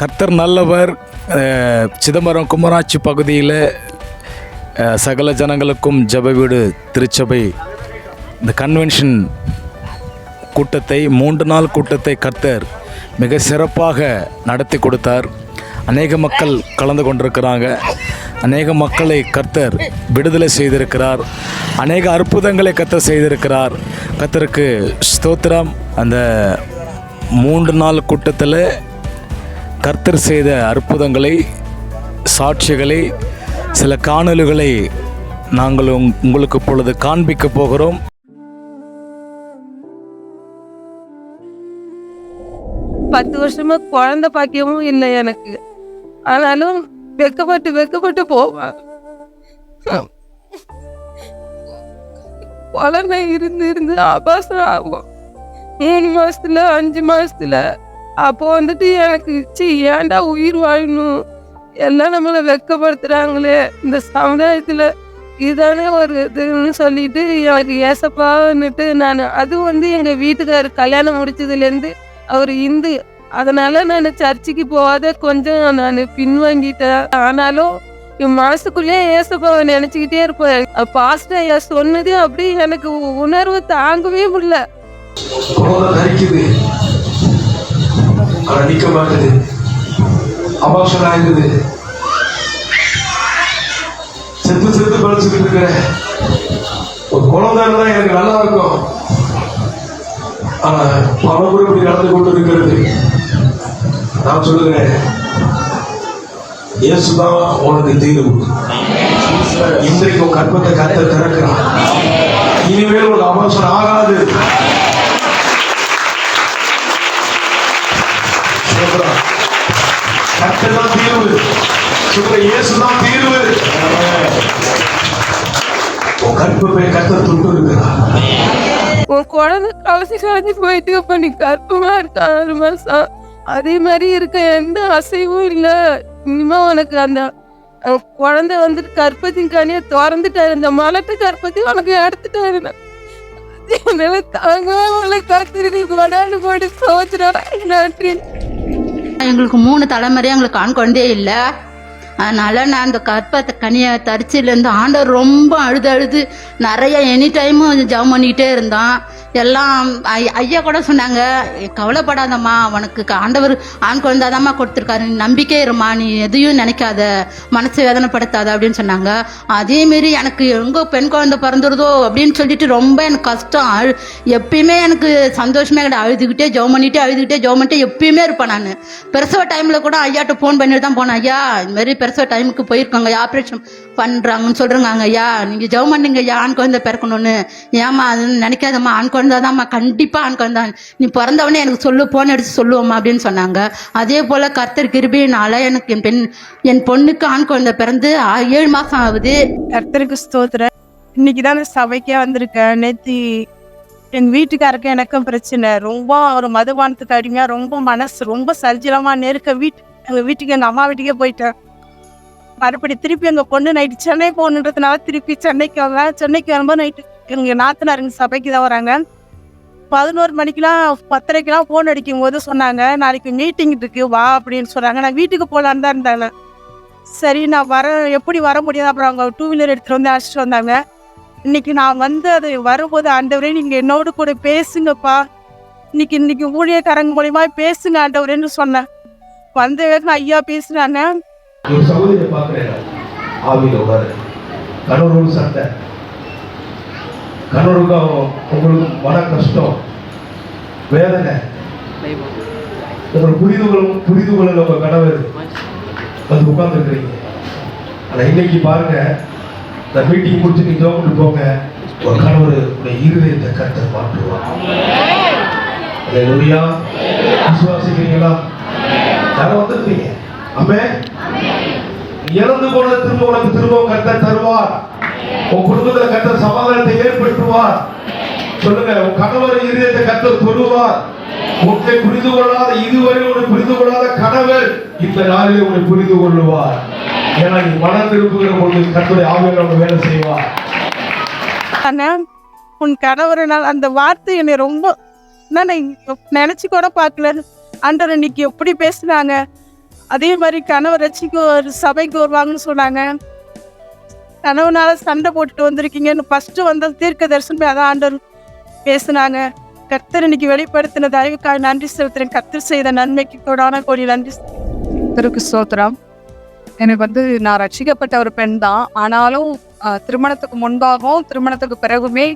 கர்த்தர் நல்லவர் சிதம்பரம் குமராட்சி பகுதியில் சகல ஜனங்களுக்கும் ஜெப வீடு திருச்சபை இந்த கன்வென்ஷன் கூட்டத்தை மூன்று நாள் கூட்டத்தை கர்த்தர் மிக சிறப்பாக நடத்தி கொடுத்தார். அநேக மக்கள் கலந்து கொண்டிருக்கிறாங்க. அநேக மக்களை கர்த்தர் விடுதலை செய்திருக்கிறார். அநேக அற்புதங்களை கர்த்தர் செய்திருக்கிறார். கர்த்தருக்கு ஸ்தோத்திரம். அந்த மூன்று நாள் கூட்டத்தில் கர்த்தர் செய்த அற்புதங்களை சாட்சிகளை சில காணல்களை நாங்கள் உங்- உங்களுக்கு இப்பொழுது காண்பிக்க போகிறோம். பத்து வருஷமா குழந்தை பாக்கியமும் இல்லை எனக்கு. ஆனாலும் வெக்கப்பட்டு வெக்கப்பட்டு போவேன். குழந்தை இருந்து இருந்து அபாசம் ஆகும். மூணு மாசத்துல அஞ்சு மாசத்துல. அப்போ வந்துட்டு எனக்கு சி ஏன்டா உயிர் வாழணும்? எல்லாம் நம்மளை வெக்கப்படுத்துகிறாங்களே இந்த சமுதாயத்தில் இதுதானே ஒரு இதுன்னு சொல்லிட்டு எனக்கு ஏசப்பான்னுட்டு நான் அது வந்து எங்கள் வீட்டுக்காரர் கல்யாணம் முடிச்சதுலேருந்து அவர் இந்து. அதனால நான் சர்ச்சுக்கு போகாத கொஞ்சம் நான் பின்வாங்கிட்டேன். ஆனாலும் என் மனசுக்குள்ளேயே ஏசப்பாவை நினச்சிக்கிட்டே இருப்பேன். பாஸ்டர் ஐயா சொன்னது அப்படி எனக்கு உணர்வு தாங்கவே முடியல. குழந்தை நிற்க ஆனா அபாஷன் ஆகுது செத்து செத்து பழிச்சுக்கிட்டு இருக்கிற ஒரு குழந்தை இருந்தா எனக்கு நல்லா இருக்கும். ஆனா பலமுறை இப்படி நடந்து கொண்டு இருக்கிறது. நான் சொல்லுகிறேன். இயேசுதான் உனக்கு தீர்வு இன்றைக்கு கற்பத்தை கத்த திறக்கிறான் இனிமேல் ஒரு அபாஷன் ஆகாது. கர்த்தர் தான் தீர்வு. சொல்ற இயேசு தான் தீர்வு. உன் கற்பை கர்த்தர் தொட்டு இருக்கிறார் உன் குழந்தை கலசி கலஞ்சி போயிட்டு இப்ப நீ கற்பமா இருக்க ஆறு மாசம் அதே மாதிரி இருக்க எந்த அசைவும் இல்லை. இனிமே உனக்கு அந்த குழந்தை வந்துட்டு கற்பத்தின் கனியை திறந்துட்டாரு இந்த மலட்டு கற்பத்தி உனக்கு எடுத்துட்டாரு நான். என்னால உங்களை கத்திரி நீ கொடான்னு போட்டு சோச்சுனா நன்றி. எங்களுக்கு மூணு தலைமுறையும் எங்களுக்கு ஆண் குழந்தையே இல்லை. அதனால் நான் அந்த கற்பத்தை கனியை தரிச்சிலேருந்து ஆண்டவர் ரொம்ப அழுது அழுது நிறைய எனி டைமும் ஜெபம் பண்ணிக்கிட்டே இருந்தான். எல்லாம் ஐயா கூட சொன்னாங்க கவலைப்படாதம்மா உனக்கு ஆண்டவர் ஆண் குழந்தாதாம்மா கொடுத்துருக்காரு. நம்பிக்கை இருமா நீ எதையும் நினைக்காத மனசை வேதனைப்படுத்தாத அப்படின்னு சொன்னாங்க. அதேமாரி எனக்கு எங்கே பெண் குழந்தை பிறந்துருதோ அப்படின்னு சொல்லிட்டு ரொம்ப எனக்கு கஷ்டம். அழு எப்பயுமே எனக்கு சந்தோஷமே கிடையாது. அழுதுகிட்டே ஜெவம் பண்ணிகிட்டே அழுதுகிட்டே ஜெவம் பண்ணிட்டு எப்பயுமே இருப்பேன் நான். பிரசவ டைமில் கூட ஐயாட்ட ஃபோன் பண்ணிட்டு தான் போனேன். ஐயா இந்த பிரசவ டைமுக்கு போயிருக்காங்க. ஆப்ரேஷன் பண்ணுறாங்கன்னு சொல்கிறாங்க ஐயா நீங்கள் ஜெபம் பண்ணுங்க ஐயா ஆண் குழந்தை பிறக்கணும்னு. ஏமா அது நினைக்காதம்மா ஆண் குழந்தை தான்மா கண்டிப்பாக ஆண். குழந்தை நீ பிறந்தவொடனே எனக்கு சொல்லு ஃபோன் அடித்து சொல்லுவோம்மா அப்படின்னு சொன்னாங்க. அதே போல் கர்த்தர் கிருபியினால எனக்கு என் பெண் என் பொண்ணுக்கு ஆண் குழந்தை பிறந்து ஏழு மாதம் ஆகுது. கர்த்தருக்கு ஸ்தோத்திர இன்னைக்கு தான் நான் சபைக்கே வந்திருக்கேன் நேத்தி எங்க வீட்டுக்காருக்கு எனக்கும் பிரச்சனை. ரொம்ப ஒரு மதுபானத்துக்கு அடிமையா ரொம்ப மனசு ரொம்ப சஞ்சலமா நெருக்க வீட்டு எங்க வீட்டுக்கு எங்க அம்மா வீட்டுக்கே போயிட்டேன். மறுபடி திருப்பி எங்கள் பொண்ணு நைட்டு சென்னை போகணுன்றதுனால திருப்பி சென்னைக்கு வரேன் சென்னைக்கு வரும்போது நைட்டு எங்கள் நாத்தனாருங்க சபைக்கு தான் வராங்க. பதினோரு மணிக்கெலாம் பத்தரைக்கெலாம் ஃபோன் அடிக்கும் போது சொன்னாங்க நாளைக்கு மீட்டிங் இருக்கு வா அப்படின்னு சொன்னாங்க. நான் வீட்டுக்கு போகலான்னு தான் இருந்தாங்க. சரி நான் வர எப்படி வர முடியாது? அப்புறம் அவங்க டூ வீலர் எடுத்துகிட்டு வந்து அழைச்சிட்டு வந்தாங்க. இன்னைக்கு நான் வந்து அது வரும்போது ஆண்டவரே நீங்கள் என்னோடு கூட பேசுங்கப்பா. இன்னைக்கு இன்னைக்கு ஊழியக்காரங்க மூலியமா பேசுங்க ஆண்டவரேன்னு சொன்னேன். வந்த வேகம் ஐயா பேசுனாங்க. சகோதரியை கணவரோடு சண்டை. கணவருக்கும் உங்களுக்கு மன கஷ்டம். வேதனை. உங்களுக்கு புரிந்து கொள்ள புரிந்து கொள்ள உங்க கணவர் வந்து உட்கார்ந்துருக்குறீங்க. ஆனால் இன்னைக்கு பாருங்க இந்த மீட்டிங் முடிச்சு நீங்க ஜோம் போங்க. ஒரு கணவர் உடைய இருதயத்தை கருத்தை மாற்றுவார். விசுவாசிக்கிறீங்களா? யாரும் வந்திருக்கீங்க அம்மே இறந்து போன திரும்ப உனக்கு திரும்ப கருத்தை தருவார். உன் குடும்பத்துல கர்த்தர் சமாதானத்தை ஏற்படுத்துவார். சொல்லுங்க உன் கணவர் இதயத்தை கத்த தொழுவார். உன்னை புரிந்து கொள்ளாத இதுவரை உன்னை புரிந்து கொள்ளாத கணவர் இந்த நாளிலே உன்னை புரிந்து கொள்ளுவார். ஏன்னா நீ மனம் திருப்புகிற பொழுது கர்த்தருடைய ஆவியில் அவங்க வேலை செய்வார். உன் கணவரனால் அந்த வார்த்தை என்னை ரொம்ப நான் நினைச்சு கூட பார்க்கல. ஆண்டவர் இன்னைக்கு எப்படி பேசுனாங்க? அதே மாதிரி கணவர் ரசிக்கு ஒரு சபைக்கு வருவாங்கன்னு சொன்னாங்க. கனவுனால சண்டை போட்டுட்டு வந்திருக்கீங்கன்னு ஃபஸ்ட்டு வந்த தீர்க்க தரிசனமே அதான் ஆண்டவர் பேசுனாங்க. கர்த்தர் இன்னைக்கு வெளிப்படுத்தின தயவுக்காக நன்றி செலுத்துறேன். கர்த்தர் செய்த நன்மைக்கு கொடான கோடி நன்றி. திருக்கு ஸ்தோத்திரம். எனக்கு வந்து நான் ரட்சிக்கப்பட்ட ஒரு பெண் தான். ஆனாலும் திருமணத்துக்கு முன்பாகவும் திருமணத்துக்கு பிறகுமே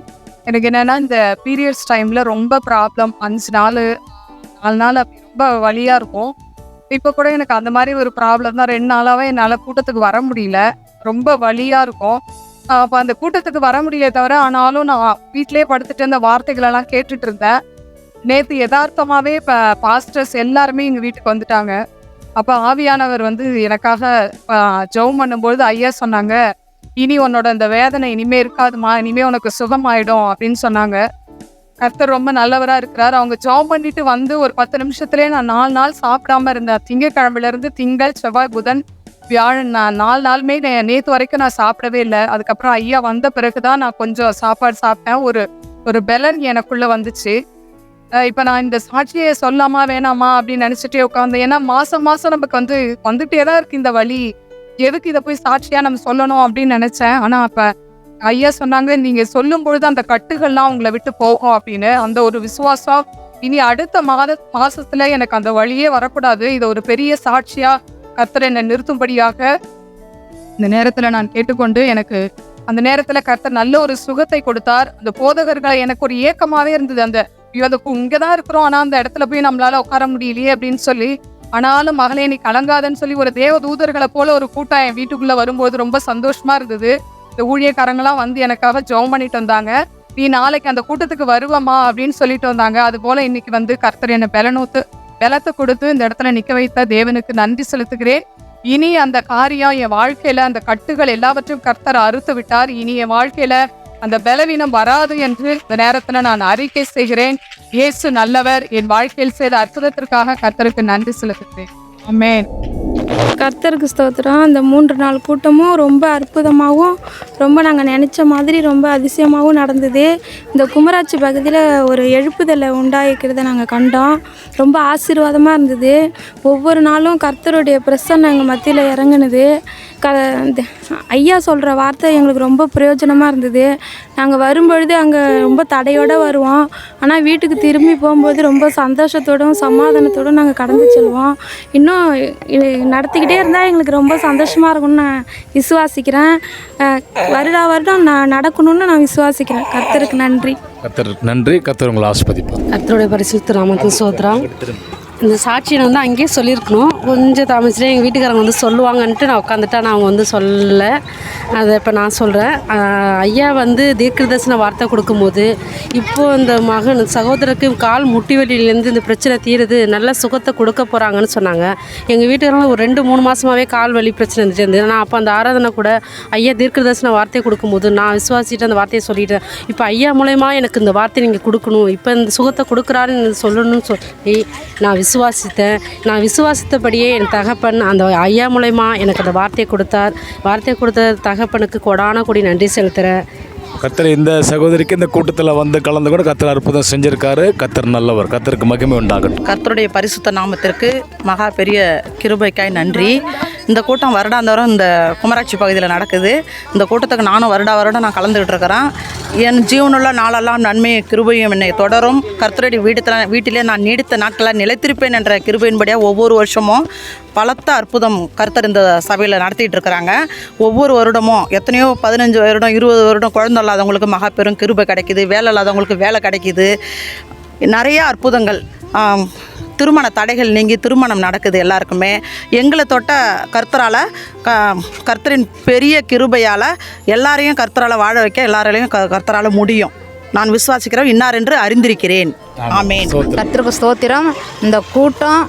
எனக்கு என்னென்னா இந்த பீரியட்ஸ் டைமில் ரொம்ப ப்ராப்ளம் அஞ்சு நாள். நாலு நாள் ரொம்ப வழியாக இருக்கும். இப்போ கூட எனக்கு அந்த மாதிரி ஒரு ப்ராப்ளம் தான். ரெண்டு நாளாகவே என்னால் கூட்டத்துக்கு வர முடியல. ரொம்ப வழியா இருக்கும். அப்போ அந்த கூட்டத்துக்கு வர முடியல தவிர ஆனாலும் நான் வீட்டிலேயே படுத்துட்டு அந்த வார்த்தைகளெல்லாம் கேட்டுட்டு இருந்தேன். நேற்று யதார்த்தமாகவே இப்போ பாஸ்டர்ஸ் எல்லாருமே எங்கள் வீட்டுக்கு வந்துட்டாங்க. அப்போ ஆவியானவர் வந்து எனக்காக ஜெபம் பண்ணும்பொழுது ஐயா சொன்னாங்க இனி உன்னோட இந்த வேதனை இனிமே இருக்காதுமா இனிமே உனக்கு சுகமாயிடும் அப்படின்னு சொன்னாங்க. கர்த்தர் ரொம்ப நல்லவராக இருக்கிறார். அவங்க ஜெபம் பண்ணிட்டு வந்து ஒரு பத்து நிமிஷத்துலேயே நான் நாலு நாள் சாப்பிடாம இருந்தேன். திங்கக்கிழமையிலேருந்து திங்கள் செவ்வாய் புதன் வியாழன் நான் நாலு நாளுமே நேற்று நேத்து வரைக்கும் நான் சாப்பிடவே இல்லை. அதுக்கப்புறம் ஐயா வந்த பிறகு தான் நான் கொஞ்சம் சாப்பாடு சாப்பிட்டேன். ஒரு ஒரு பெலன் எனக்குள்ள வந்துச்சு. இப்போ இப்ப நான் இந்த சாட்சியை சொல்லாமா வேணாமா அப்படின்னு நினைச்சிட்டே உட்காந்தேன் ஏன்னா மாசம் மாசம் நமக்கு வந்து வந்துட்டே தான் இருக்கு இந்த வழி. எதுக்கு இதை போய் சாட்சியா நம்ம சொல்லணும் அப்படின்னு நினைச்சேன். ஆனா அப்ப ஐயா சொன்னாங்க நீங்க சொல்லும் பொழுது அந்த கட்டுகள்லாம் உங்களை விட்டு போகும் அப்படின்னு. அந்த ஒரு விசுவாசம் இனி அடுத்த மாத மாசத்துல எனக்கு அந்த வழியே வரக்கூடாது. இதை ஒரு பெரிய சாட்சியா கர்த்தர் என்னை நிறுத்தும்படியாக இந்த நேரத்தில் நான் கேட்டுக்கொண்டு எனக்கு அந்த நேரத்தில் கர்த்தர் நல்ல ஒரு சுகத்தை கொடுத்தார். அந்த போதகர்களை எனக்கு ஒரு ஏக்கமாகவே இருந்தது. அந்த ஐயோ அது இங்கதான் இருக்கிறோம். ஆனால் அந்த இடத்துல போய் நம்மளால உட்கார முடியலையே அப்படின்னு சொல்லி ஆனாலும் மகளே நீ கலங்காதன்னு சொல்லி ஒரு தேவ தூதர்களை போல ஒரு கூட்டம் என் வீட்டுக்குள்ளே வரும்போது ரொம்ப சந்தோஷமா இருந்தது. இந்த ஊழியக்காரங்களாம் வந்து எனக்காக ஜெபம் பண்ணிட்டு வந்தாங்க. நீ நாளைக்கு அந்த கூட்டத்துக்கு வருவமா அப்படின்னு சொல்லிட்டு வந்தாங்க. அது போல இன்னைக்கு வந்து கர்த்தர் என்னை பலனூத்து பலத்தை கொடுத்து இந்த இடத்துல நிக்க வைத்த தேவனுக்கு நன்றி செலுத்துகிறேன். இனி அந்த காரியம் என் வாழ்க்கையில அந்த கட்டுகள் எல்லாவற்றையும் கர்த்தர் அறுத்து விட்டார். இனி என் வாழ்க்கையில அந்த பலவீனம் வராது என்று இந்த நேரத்துல நான் அறிக்கை செய்கிறேன். இயேசு நல்லவர். என் வாழ்க்கையில் செய்த அற்புதத்திற்காக கர்த்தருக்கு நன்றி செலுத்துகிறேன். ஆமென். கர்த்தருக்கு ஸ்தோத்திரம். அந்த மூன்று நாள் கூட்டமும் ரொம்ப அற்புதமாகவும் ரொம்ப நாங்கள் நினச்ச மாதிரி ரொம்ப அதிசயமாகவும் நடந்தது. இந்த குமராட்சி பகுதியில் ஒரு எழுப்புதலை உண்டாயிருக்கிறத நாங்கள் கண்டோம். ரொம்ப ஆசீர்வாதமாக இருந்தது. ஒவ்வொரு நாளும் கர்த்தருடைய பிரசன்னம் எங்கள் மத்தியில் இறங்குனது. க இந்த ஐயா சொல்கிற வார்த்தை எங்களுக்கு ரொம்ப பிரயோஜனமாக இருந்தது. நாங்கள் வரும்பொழுது அங்கே ரொம்ப தடையோடு வருவோம். ஆனால் வீட்டுக்கு திரும்பி போகும்போது ரொம்ப சந்தோஷத்தோடும் சமாதானத்தோடும் நாங்கள் கடந்து செல்வோம். இன்னும் நடத்திக்கிட்டே இருந்தால் எங்களுக்கு ரொம்ப சந்தோஷமாக இருக்கும்னு நான் விசுவாசிக்கிறேன். வருடா வருடம் நான் நடக்கணும்னு நான் விசுவாசிக்கிறேன். கர்த்தருக்கு நன்றி. கத்தர் நன்றி. கத்தர் உங்களை ஆஸ்பதிப்பார் கர்த்தருடைய பரிசுத்த நாமத்துக்கு சோத்திரம் இந்த சாட்சியை வந்து அங்கேயே சொல்லியிருக்கணும். கொஞ்சம் தாமசிலே எங்கள் வீட்டுக்காரங்க வந்து சொல்லுவாங்கன்ட்டு நான் உட்காந்துட்டா நான் அவங்க வந்து சொல்லலை. அதை இப்போ நான் சொல்கிறேன் ஐயா வந்து தீர்க்கதர்சன வார்த்தை கொடுக்கும்போது இப்போது இந்த மகன் சகோதரருக்கு கால் முட்டி வலியிலேருந்து இந்த பிரச்சனை தீருது நல்ல சுகத்தை கொடுக்க போகிறாங்கன்னு சொன்னாங்க. எங்கள் வீட்டுக்காரங்க ஒரு ரெண்டு மூணு மாதமாகவே கால் வலி பிரச்சனை இருந்துட்டு இருந்தது. நான் அப்போ அந்த ஆராதனை கூட ஐயா தீர்க்கதர்சன வார்த்தையை கொடுக்கும்போது நான் விசுவாசிட்டு அந்த வார்த்தையை சொல்லிட்டேன். இப்போ ஐயா மூலயமா எனக்கு இந்த வார்த்தை நீங்கள் கொடுக்கணும். இப்போ இந்த சுகத்தை கொடுக்குறாருன்னு சொல்லணும்னு சொல்லி நான் விஸ் விசுவாசித்தேன். நான் விசுவாசித்தபடியே என் தகப்பன் அந்த ஐயா மூலயமா எனக்கு அந்த வார்த்தையை கொடுத்தார். வார்த்தையை கொடுத்த தகப்பனுக்கு கொடான கொடி நன்றி செலுத்துகிறேன் கத்தர் இந்த சகோதரிக்கு இந்த கூட்டத்தில் வந்து கலந்து கூட கத்தர் அற்புதம் செஞ்சிருக்காரு. கத்தர் நல்லவர். கத்தருக்கு மகிமை உண்டாகட்டும். கர்த்தருடைய பரிசுத்த நாமத்திற்கு மகா பெரிய கிருபைக்காய் நன்றி. இந்த கூட்டம் வருடாந்தோறும் இந்த குமராட்சி பகுதியில் நடக்குது. இந்த கூட்டத்துக்கு நானும் வருடா வருடம் நான் கலந்துக்கிட்டு இருக்கிறேன். என் ஜீவனுள்ள நாளெல்லாம் நன்மை கிருபையும் என்னை தொடரும். கர்த்தரடி வீட்டத்தில் வீட்டிலே நான் நீடித்த நாட்களாக நிலைத்திருப்பேன் என்ற கிருபையின்படியாக ஒவ்வொரு வருஷமும் பலத்த அற்புதம் கர்த்தர் இந்த சபையில் நடத்திட்டு இருக்கிறாங்க. ஒவ்வொரு வருடமும் எத்தனையோ பதினஞ்சு வருடம் இருபது வருடம் குழந்தை இல்லாதவங்களுக்கு மகா பெரும் கிருபை கிடைக்குது. வேலை இல்லாதவங்களுக்கு வேலை கிடைக்குது. நிறைய அற்புதங்கள் திருமண தடைகள் நீங்கி திருமணம் நடக்குது எல்லாருக்குமே. எங்களை தொட்ட கர்த்தரால் க கர்த்தரின் பெரிய கிருபையால் எல்லாரையும் கர்த்தரால் வாழ வைக்க எல்லாராலையும் க கர்த்தரால் முடியும். நான் விசுவாசிக்கிறேன் இன்னார் என்று அறிந்திருக்கிறேன். ஆமேன். கர்த்தருக்கு ஸ்தோத்திரம். இந்த கூட்டம்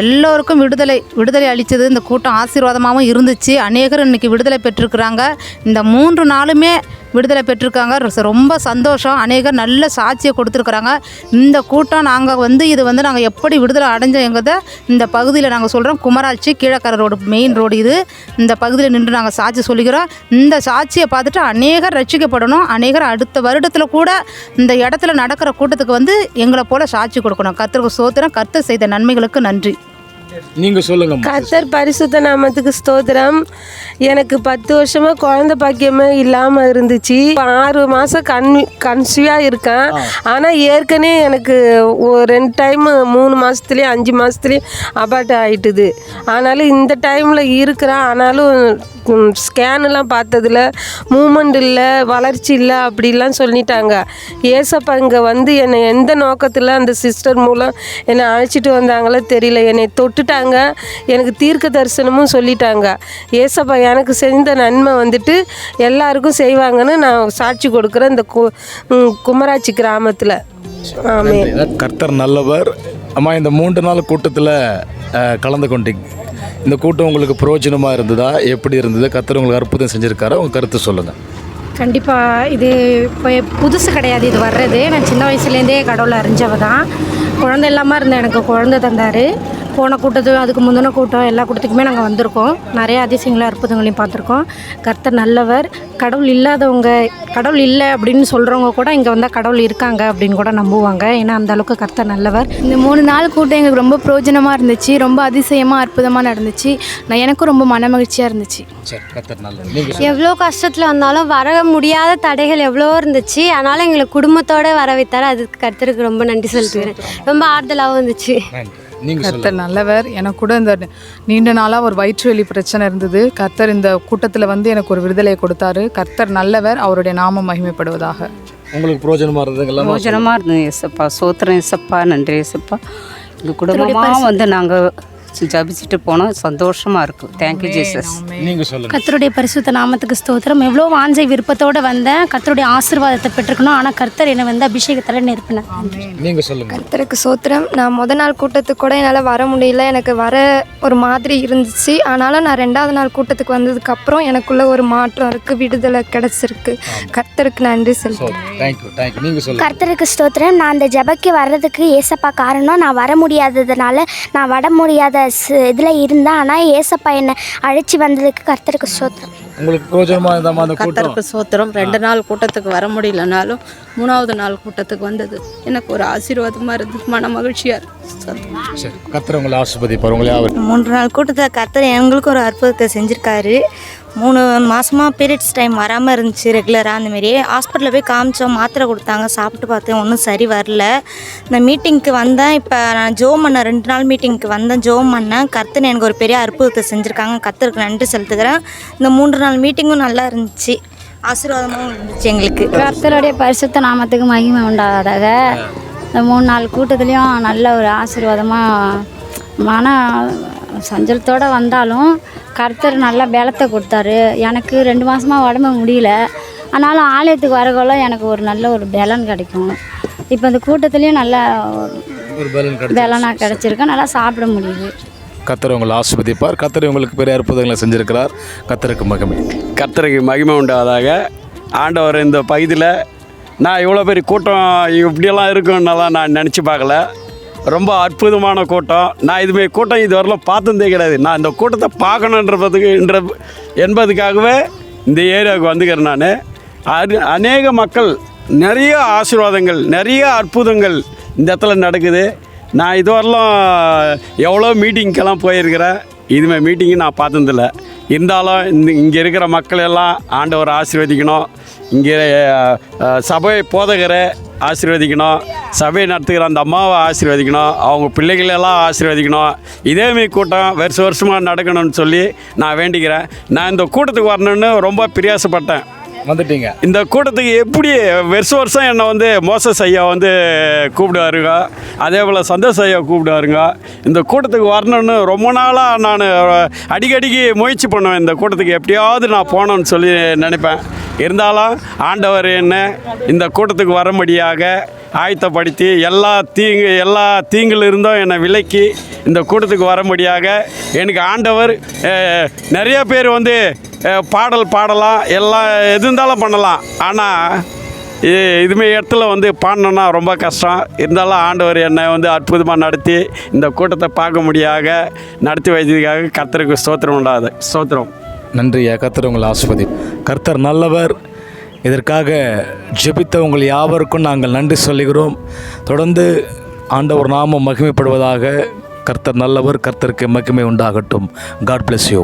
எல்லோருக்கும் விடுதலை விடுதலை அளித்தது இந்த கூட்டம் ஆசீர்வாதமாகவும் இருந்துச்சு. அநேகர் இன்னைக்கு விடுதலை பெற்றிருக்கிறாங்க. இந்த மூன்று நாளுமே விடுதலை பெற்றிருக்காங்க. ரொம்ப சந்தோஷம். அநேகர் நல்ல சாட்சியை கொடுத்துருக்குறாங்க. இந்த கூட்டம் நாங்கள் வந்து இது வந்து நாங்கள் எப்படி விடுதலை அடைஞ்சோங்கிறத இந்த பகுதியில் நாங்கள் சொல்கிறோம் Kumaratchi Keelakarai road main road இது. இந்த பகுதியில் நின்று நாங்கள் சாட்சி சொல்லிக்கிறோம். இந்த சாட்சியை பார்த்துட்டு அநேகர் ரட்சிக்கப்படணும். அநேகர் அடுத்த வருடத்தில் கூட இந்த இடத்துல நடக்கிற கூட்டத்துக்கு வந்து எங்களை போல சாட்சி கொடுக்கணும். கர்த்தருக்கு சோத்திரம் கர்த்தர் செய்த நன்மைகளுக்கு நன்றி. நீங்கள் சொல்லுங்கம்மா கத்தர் பரிசுத்த நாமத்துக்கு ஸ்தோத்திரம். எனக்கு பத்து வருஷமா குழந்தை பாக்கியமே இல்லாம இருந்துச்சு. ஆறு மாசம் கன் கன்சியூவா இருக்கேன். ஆனா ஏற்கனவே எனக்கு ஒரு ரெண்டு டைம் மூணு மாசத்துலயும் அஞ்சு மாசத்துலயும் அபார்ட் ஆயிட்டுது. ஆனாலும் இந்த டைம்ல இருக்கிறேன் ஆனாலும் ஸ்கேனெல்லாம் பார்த்ததுல மூமெண்ட் இல்லை வளர்ச்சி இல்லை அப்படிலாம் சொல்லிட்டாங்க. ஏசப்பா இங்கே வந்து என்னை எந்த நோக்கத்தில் அந்த சிஸ்டர் மூலம் என்னை அழைச்சிட்டு வந்தாங்களோ தெரியல. என்னை தொட்டுட்டாங்க எனக்கு தீர்க்க தரிசனமும் சொல்லிட்டாங்க. ஏசப்பா எனக்கு செஞ்ச நன்மை வந்துட்டு எல்லாருக்கும் செய்வாங்கன்னு நான் சாட்சி கொடுக்குறேன் இந்த கு குமராட்சி கிராமத்தில். ஆமே கர்த்தர் நல்லவர். அம்மா இந்த மூன்று நாள் கூட்டத்தில் கலந்து கொண்டீங்க. இந்த கூட்டம் உங்களுக்கு பிரயோஜனமாக இருந்ததா? எப்படி இருந்தது? கர்த்தர் உங்களுக்கு அற்புதம் செஞ்சுருக்காரா? உங்கள் கருத்து சொல்லுங்கள் கண்டிப்பாக இது இப்போ புதுசு கிடையாது. இது வர்றது. நான் சின்ன வயசுலேருந்தே கடவுளை அறிஞ்சவ தான். குழந்தை இல்லாமல் இருந்த எனக்கு குழந்தை தந்தார். போன கூட்டத்துக்கு அதுக்கு முந்தின கூட்டம் எல்லா கூட்டத்துக்குமே நாங்கள் வந்திருக்கோம். நிறைய அதிசயங்களும் அற்புதங்களையும் பார்த்துருக்கோம். கர்த்தர் நல்லவர். கடவுள் இல்லாதவங்க கடவுள் இல்லை அப்படின்னு சொல்கிறவங்க கூட இங்கே வந்தால் கடவுள் இருக்காங்க அப்படின்னு கூட நம்புவாங்க. ஏன்னா அந்த அளவுக்கு கர்த்தர் நல்லவர். இந்த மூணு நாள் கூட்டம் எங்களுக்கு ரொம்ப பிரயோஜனமாக இருந்துச்சு. ரொம்ப அதிசயமாக அற்புதமாக நடந்துச்சு. நான் எனக்கும் ரொம்ப மன மகிழ்ச்சியாக இருந்துச்சு. சரி கர்த்தர் நல்லவர். நீங்கள் எவ்வளோ கஷ்டத்தில் வந்தாலும் வர முடியாத தடைகள் எவ்வளோ இருந்துச்சு. அதனால் எங்களை குடும்பத்தோடு வர வைத்தார் அதுக்கு கர்த்தருக்கு ரொம்ப நன்றி செலுத்துகிறேன் ரொம்ப ஆறுதலாகவும் இருந்துச்சு. கர்த்தர் நல்லவர். எனக்கு கூட இந்த நீண்ட நாளாக ஒரு வயிற்று வலி பிரச்சனை இருந்தது. கர்த்தர் இந்த கூட்டத்தில் வந்து எனக்கு ஒரு விடுதலையை கொடுத்தாரு. கர்த்தர் நல்லவர் அவருடைய நாமம் மகிமைப்படுவதாக. உங்களுக்கு பிரயோஜனமாக இருந்ததுங்களா பிரோஜனமாக இருந்தது ஏசப்பா சோத்திரம் ஏசப்பா நன்றி ஏசப்பா எங்கள் குடும்பமாக வந்து நாங்கள் ஜபிச்சுட்டு போனோம் சந்தோஷமாக இருக்கும். தேங்க்யூ ஜீசஸ் நீங்கள் சொல்லுங்கள் கர்த்தருடைய பரிசுத்த நாமத்துக்கு ஸ்தோத்திரம். எவ்வளோ வாஞ்சை விருப்பத்தோடு வந்தேன். கர்த்தருடைய ஆசீர்வாதத்தை பெற்றுக்கணும். ஆனால் கர்த்தர் என்னை வந்து அபிஷேகத்தில் நிரப்பினார். நீங்கள் சொல்லுங்கள் கர்த்தருக்கு சோத்திரம் நான் முத நாள் கூட்டத்துக்கு கூட என்னால் வர முடியல. எனக்கு வர ஒரு மாதிரி இருந்துச்சு. ஆனாலும் நான் ரெண்டாவது நாள் கூட்டத்துக்கு வந்ததுக்கப்புறம் எனக்குள்ள ஒரு மாற்றம் இருக்குது விடுதலை கிடச்சிருக்கு. கர்த்தருக்கு நன்றி சொல்லுங்கள் கர்த்தருக்கு ஸ்தோத்திரம். நான் அந்த ஜபக்கு வர்றதுக்கு ஏசப்பா காரணம். நான் வர முடியாததுனால நான் வர முடியாத இதில் இருந்தேன் ஆனால் ஏசப்பா என்னை அழைச்சி வந்ததுக்கு கர்த்தருக்கு ஸ்தோத்திரம் உங்களுக்கு அந்த கத்தருக்கு சோத்திரம். ரெண்டு நாள் கூட்டத்துக்கு வர முடியலனாலும் மூணாவது நாள் கூட்டத்துக்கு வந்தது. எனக்கு ஒரு ஆசீர்வாதமாக இருந்தது. மன மகிழ்ச்சியாக இருக்கு சரி கர்த்தர் உங்களை ஆசிர்வதிப்பார். உங்களை மூன்று நாள் கூட்டத்தில் கர்த்தர் எங்களுக்கு ஒரு அற்புதத்தை செஞ்சுருக்காரு. மூணு மாதமாக பீரியட்ஸ் டைம் வராமல் இருந்துச்சு ரெகுலராக அந்தமாரி ஹாஸ்பிட்டலில் போய் காமிச்சோம் மாத்திரை கொடுத்தாங்க சாப்பிட்டு பார்த்தேன் ஒன்றும் சரி வரல. இந்த மீட்டிங்க்கு வந்தேன் இப்போ நான் ஜோம் பண்ணேன் ரெண்டு நாள் மீட்டிங்க்கு வந்தேன் ஜோம் பண்ணேன். கர்த்தனை எனக்கு ஒரு பெரிய அற்புதத்தை செஞ்சுருக்காங்க. கர்த்தருக்கு நன்றி செலுத்துக்கிறேன் இந்த மூன்று நாள் மீட்டிங்கும் நல்லா இருந்துச்சு. ஆசீர்வாதமாகவும் இருந்துச்சு எங்களுக்கு. கர்த்தருடைய பரிசுத்த நாமத்துக்கு மகிமை உண்டாதாக இந்த மூணு நாள் கூட்டத்துலேயும் நல்ல ஒரு ஆசீர்வாதமாக மன சஞ்சலத்தோடு வந்தாலும் கர்த்தர் நல்ல பலத்தை கொடுத்தாரு. எனக்கு ரெண்டு மாதமாக உடம்பு முடியல. ஆனாலும் ஆலயத்துக்கு வரக்குள்ள எனக்கு ஒரு நல்ல ஒரு பலன் கிடைக்கும். இப்போ இந்த கூட்டத்துலேயும் நல்ல ஒரு பலன் கிடைச்சு பலனாக கிடச்சிருக்கு. நல்லா சாப்பிட முடியுது. கர்த்தர் உங்களை ஆசிர்வதிப்பார். கர்த்தர் உங்களுக்கு பெரிய அற்புதங்களை செஞ்சிருக்கிறார். கர்த்தருக்கு மகிமை. கர்த்தருக்கு மகிமை உண்டாவதாக. ஆண்டவர் இந்த பகுதியில் நான் இவ்வளோ பெரிய கூட்டம் இப்படியெல்லாம் இருக்குன்னெல்லாம் நான் நினச்சி பார்க்கல. ரொம்ப அற்புதமான கூட்டம். நான் இதுமாரி கூட்டம் இதுவரையிலும் பார்த்ததே கிடையாது. நான் இந்த கூட்டத்தை பார்க்கணுன்றதுக்கு என்ற என்பதுக்காகவே இந்த ஏரியாவுக்கு வந்துக்கிறேன் நான். அது அநேக மக்கள் நிறைய ஆசீர்வாதங்கள் நிறைய அற்புதங்கள் இந்த இடத்துல நடக்குது. நான் இதுவரையிலும் எவ்வளோ மீட்டிங்க்கெல்லாம் போயிருக்கிறேன் இதுமாதிரி மீட்டிங்கு நான் பார்த்ததில்ல. இருந்தாலும் இந்த இங்கே இருக்கிற மக்கள் எல்லாம் ஆண்டவர் ஆசீர்வதிக்கணும். இங்கே சபை போதகரை ஆசீர்வதிக்கணும். சபையை நடத்துகிற அந்த அம்மாவை ஆசீர்வதிக்கணும். அவங்க பிள்ளைகளெல்லாம் ஆசீர்வதிக்கணும். இதேமாரி கூட்டம் வருஷ வருஷமாக நடக்கணும்னு சொல்லி நான் வேண்டிக்கிறேன். நான் இந்த கூட்டத்துக்கு வரணும்னு ரொம்ப பிரியாசப்பட்டேன். வந்துட்டீங்க. இந்த கூட்டத்துக்கு எப்படி வருஷம் வருஷம் என்னை வந்து மோசஸ் ஐயா வந்து கூப்பிடுவாருங்க அதே போல் சந்தோஷ் ஐயா கூப்பிடுவாருங்க. இந்த கூட்டத்துக்கு வரணும்னு ரொம்ப நாளாக நான் அடிக்கடிக்கு முயற்சி பண்ணுவேன் இந்த கூட்டத்துக்கு. எப்படியாவது நான் போகணும்னு சொல்லி நினைப்பேன். இருந்தாலும் ஆண்டவர் என்ன இந்த கூட்டத்துக்கு வரும்படியாக ஆயத்தப்படுத்தி எல்லா தீங்கு எல்லா தீங்குல இருந்தும் என்னை விலக்கி இந்த கூட்டத்துக்கு வரும்படியாக எனக்கு ஆண்டவர் நிறைய பேர் வந்து பாடல் பாடலாம் எல்லாம் எது இருந்தாலும் பண்ணலாம். ஆனால் இதுமாரி இடத்துல வந்து பாடணுன்னா ரொம்ப கஷ்டம். இருந்தாலும் ஆண்டவர் என்னை வந்து அற்புதமாக நடத்தி இந்த கூட்டத்தை பார்க்க முடியாத நடத்தி வைத்ததுக்காக கர்த்தருக்கு ஸ்தோத்திரம் உண்டாது. ஸ்தோத்திரம். நன்றியா கர்த்தர் உங்களை ஆசிர்வதி கர்த்தர் நல்லவர். இதற்காக ஜெபித்த உங்கள் யாவருக்கும் நாங்கள் நன்றி சொல்லுகிறோம். தொடர்ந்து ஆண்டவர் நாமம் மகிமைப்படுவதாக கர்த்தர் நல்லவர் கர்த்தருக்கு மகிமை உண்டாகட்டும். God bless you